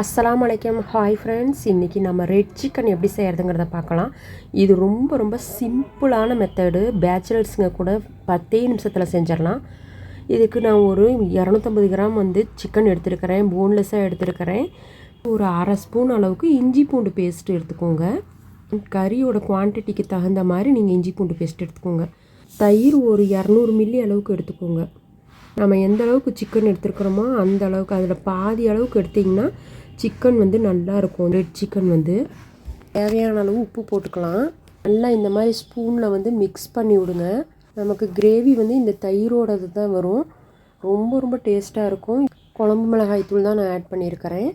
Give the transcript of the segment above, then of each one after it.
அஸ்லாம் அலைக்கம் hi friends இன்றைக்கி நம்ம ரெட் சிக்கன் எப்படி செய்கிறதுங்கிறத பார்க்கலாம். இது ரொம்ப ரொம்ப சிம்பிளான மெத்தடு பேச்சுலர்ஸுங்க கூட பத்தே நிமிஷத்தில் செஞ்சிடலாம். இதுக்கு நான் ஒரு இரநூத்தம்பது கிராம் வந்து சிக்கன் எடுத்துருக்கிறேன். போன்லெஸ்ஸாக எடுத்துருக்கிறேன். ஒரு அரை ஸ்பூன் அளவுக்கு இஞ்சி பூண்டு பேஸ்ட் எடுத்துக்கோங்க. கறியோட குவான்டிட்டிக்கு தகுந்த மாதிரி நீங்கள் இஞ்சி பூண்டு பேஸ்ட் எடுத்துக்கோங்க. தயிர் ஒரு இரநூறு மில்லி அளவுக்கு எடுத்துக்கோங்க. நம்ம எந்த அளவுக்கு சிக்கன் எடுத்துருக்குறோமோ அந்த அளவுக்கு அதில் பாதி அளவுக்கு எடுத்திங்கன்னா சிக்கன் வந்து நல்லாயிருக்கும். ரெட் சிக்கன் வந்து தேவையான அளவு உப்பு போட்டுக்கலாம். நல்லா இந்த மாதிரி ஸ்பூனில் வந்து மிக்ஸ் பண்ணி விடுங்க. நமக்கு கிரேவி வந்து இந்த தயிரோடது தான் வரும். ரொம்ப ரொம்ப டேஸ்ட்டாக இருக்கும். குழம்பு மிளகாய் தூள் தான் நான் ஆட் பண்ணியிருக்கிறேன்.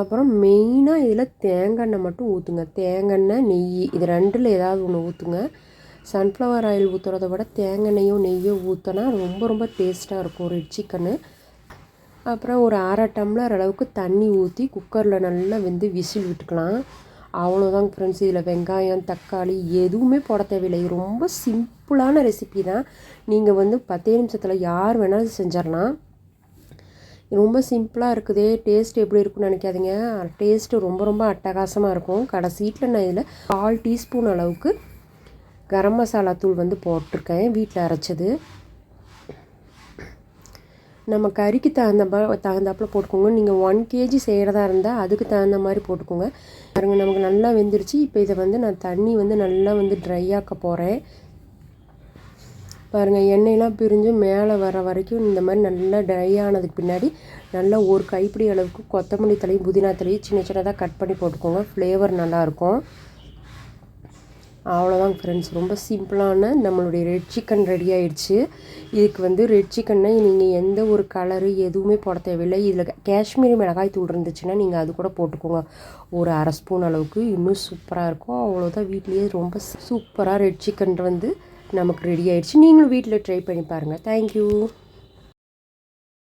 அப்புறம் மெயினாக இதில் தேங்காய் எண்ணெய் மட்டும் ஊற்றுங்க தேங்காய் எண்ணெய் நெய் இது ரெண்டில் ஏதாவது ஒன்று ஊற்றுங்க சன்ஃப்ளவர் ஆயில் ஊற்றுறத விட தேங்காய் எண்ணெயோ நெய்யோ ஊற்றினா ரொம்ப ரொம்ப டேஸ்ட்டாக இருக்கும். ரெட் சிக்கனு அப்புறம் ஒரு அரை டம்ளர் அளவுக்கு தண்ணி ஊற்றி குக்கரில் நல்லா வெந்து விசில் விட்டுக்கலாம். அவ்வளோதாங்க ஃப்ரெண்ட்ஸ் இதில் வெங்காயம் தக்காளி எதுவுமே போட தேவையில்லை. ரொம்ப சிம்பிளான ரெசிபி தான். நீங்கள் வந்து பத்தே நிமிஷத்தில் யார் வேணாலும் செஞ்சிடலாம். ரொம்ப சிம்பிளாக இருக்குதே. டேஸ்ட் எப்படி இருக்குன்னு நினைக்காதீங்க. டேஸ்ட்டு ரொம்ப ரொம்ப அட்டகாசமாக இருக்கும். கடைசீட்டில் நான் இதில் கால் டீஸ்பூன் அளவுக்கு கரம் மசாலா தூள் வந்து போட்டிருக்கேன். வீட்டில் அரைச்சது. நம்ம கறிக்கு தகுந்த தகுந்தாப்பில் போட்டுக்கோங்க. நீங்கள் ஒன் கேஜி செய்கிறதா இருந்தால் அதுக்கு தகுந்த மாதிரி போட்டுக்கோங்க. பாருங்கள் நமக்கு நல்லா வெந்துருச்சு. இப்போ இதை வந்து நான் தண்ணி வந்து நல்லா வந்து ட்ரை ஆக்க போகிறேன் பாருங்கள் எண்ணெயெலாம் பிரிஞ்சு மேலே வர வரைக்கும் இந்த மாதிரி நல்லா ட்ரை ஆனதுக்கு பின்னாடி நல்லா ஒரு கைப்பிடி அளவுக்கு கொத்தமல்லி தலையும் புதினா தலையும் சின்ன சின்னதாக கட் பண்ணி போட்டுக்கோங்க. ஃப்ளேவர் நல்லாயிருக்கும் அவ்வளோதான் ஃப்ரெண்ட்ஸ் ரொம்ப சிம்பிளான நம்மளுடைய ரெட் சிக்கன் ரெடி ஆயிடுச்சு. இதுக்கு வந்து ரெட் சிக்கனை நீங்கள் எந்த ஒரு கலரு எதுவுமே போட தேவையில்லை. இதில் காஷ்மீரி மிளகாய் தூள் இருந்துச்சுன்னா நீங்கள் அது கூட போட்டுக்கோங்க. ஒரு அரை ஸ்பூன் அளவுக்கு. இன்னும் சூப்பராக இருக்கும். அவ்வளோதான் வீட்லேயே ரொம்ப சூப்பராக ரெட் சிக்கன் வந்து நமக்கு ரெடி ஆயிடுச்சு. நீங்களும் வீட்டில் ட்ரை பண்ணி பாருங்கள் தேங்க்யூ